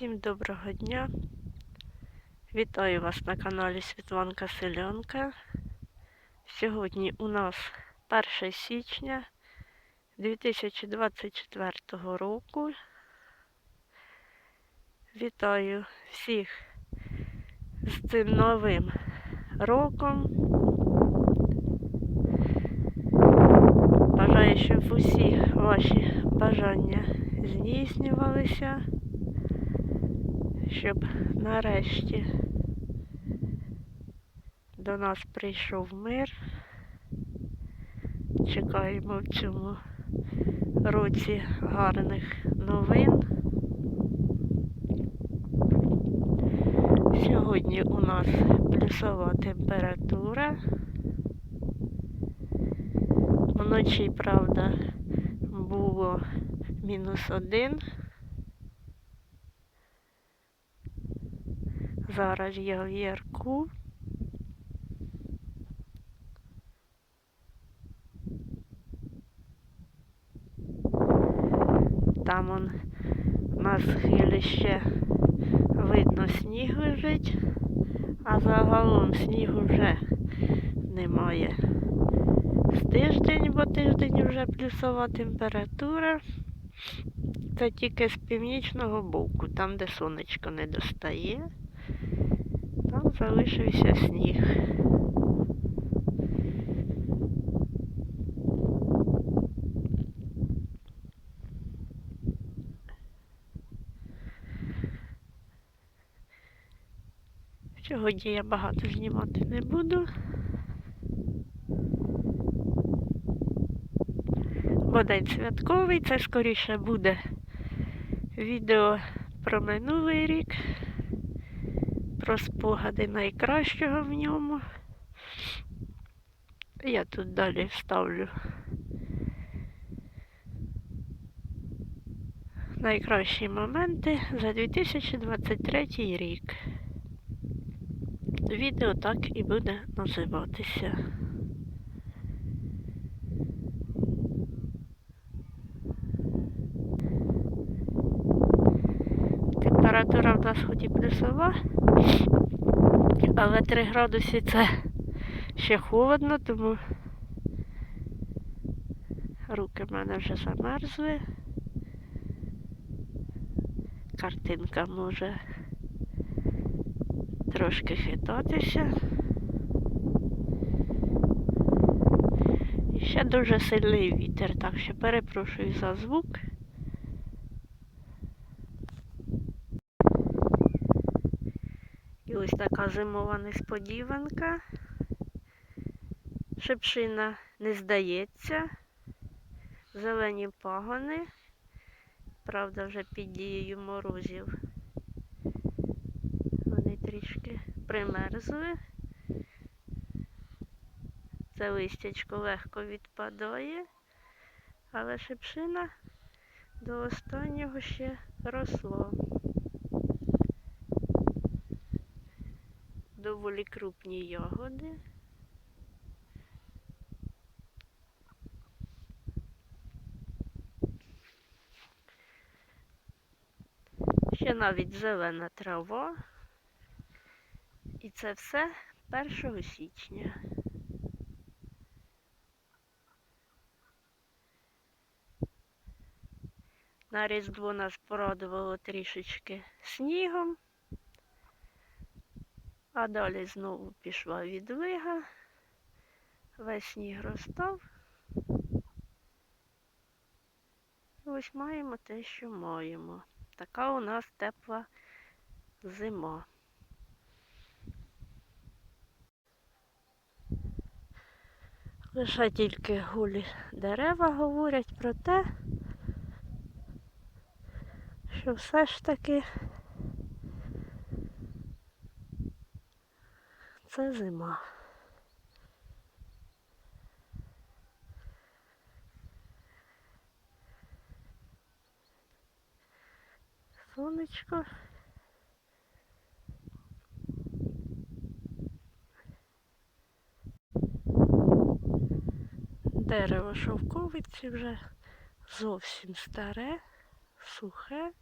Всім доброго дня. Вітаю вас на каналі Світланка Селянка. Сьогодні у нас 1 січня 2024 року. Вітаю всіх з цим новим роком. Бажаю, щоб усі ваші бажання здійснювалися щоб нарешті до нас прийшов мир. Чекаємо в цьому році гарних новин. Сьогодні у нас плюсова температура. Вночі, правда, було мінус один. Зараз я в ярку. Там он на схилище видно сніг лежить, а загалом снігу вже немає. З тиждень, бо тиждень вже плюсова температура. Це тільки з північного боку, там де сонечко не достає. Там залишився сніг. Сьогодні я багато знімати не буду. Бо день святковий, це скоріше буде відео про минулий рік про спогади найкращого в ньому. Я тут далі вставлю найкращі моменти за 2023 рік. Відео так і буде називатися. Температура в нас хоч і плюсова, але 3 градуси це ще холодно, тому руки в мене вже замерзли. Картинка може трошки хитатися. І ще дуже сильний вітер, так що перепрошую за звук. І ось така зимова несподіванка. Шипшина не здається. Зелені пагони. Правда, вже під дією морозів. Вони трішки примерзли. Це листячко легко відпадає, але шипшина до останнього ще росла. Доволі крупні ягоди. Ще навіть зелена трава. І це все 1 січня. На Різдво нас порадувало трішечки снігом. А далі знову пішла відлига, весь сніг розстав. Ось маємо те, що маємо. Така у нас тепла зима. Лише тільки голі дерева говорять про те, що все ж таки це зима. Сонечко. Дерево шовковиці вже зовсім старе, сухе.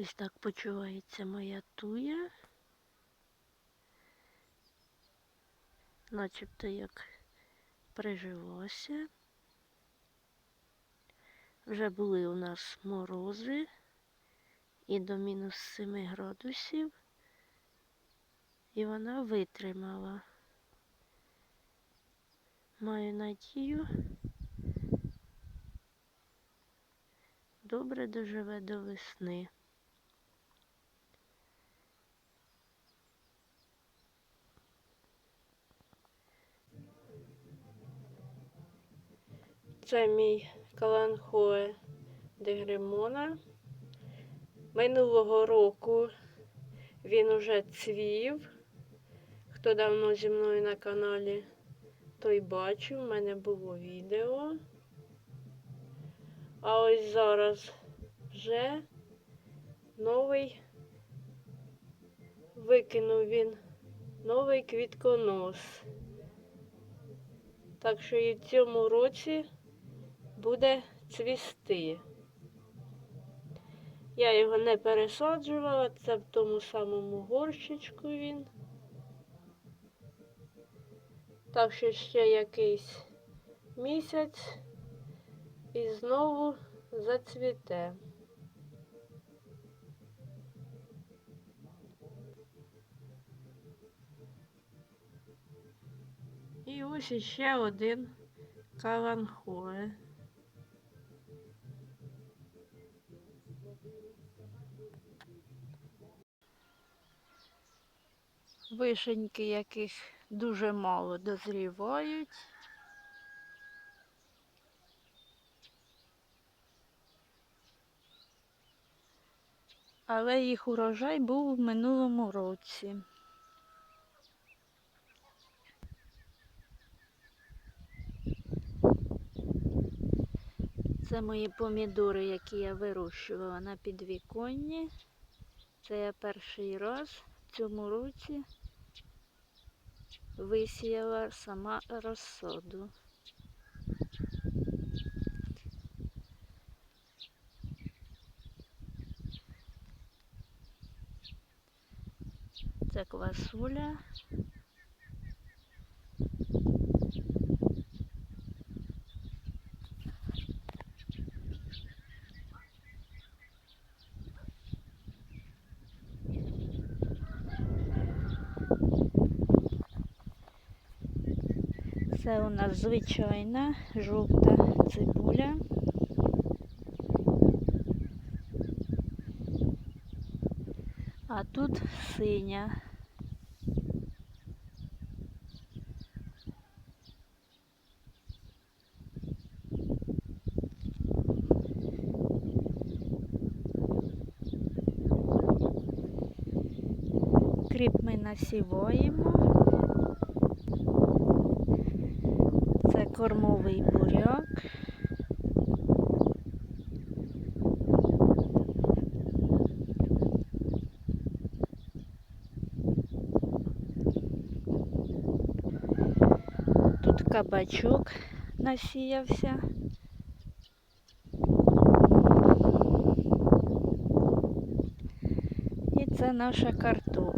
Ось так почувається моя туя. Начебто як прижилося. Вже були у нас морози і до мінус 7 градусів. І вона витримала. Маю надію. Добре доживе до весни. Це мій каланхоe де Гремона. Минулого року він уже цвів. Хто давно зі мною на каналі, той бачив, в мене було відео. А ось зараз вже новий викинув він новий квітконос. Так що і в цьому році буде цвісти. Я його не пересаджувала, це в тому самому горщичку він. Так що ще якийсь місяць і знову зацвіте. І ось іще один каланхоe. Вишеньки, яких дуже мало дозрівають. Але їх урожай був в минулому році. Це мої помідори, які я вирощувала на підвіконні. Це я перший раз в цьому році висіяла сама розсоду. Це квасуля. Це у нас звичайна жовта цибуля. А тут синя. Кріп ми насіваємо. Кормовий буряк. Тут кабачок насіявся. І це наша картопля.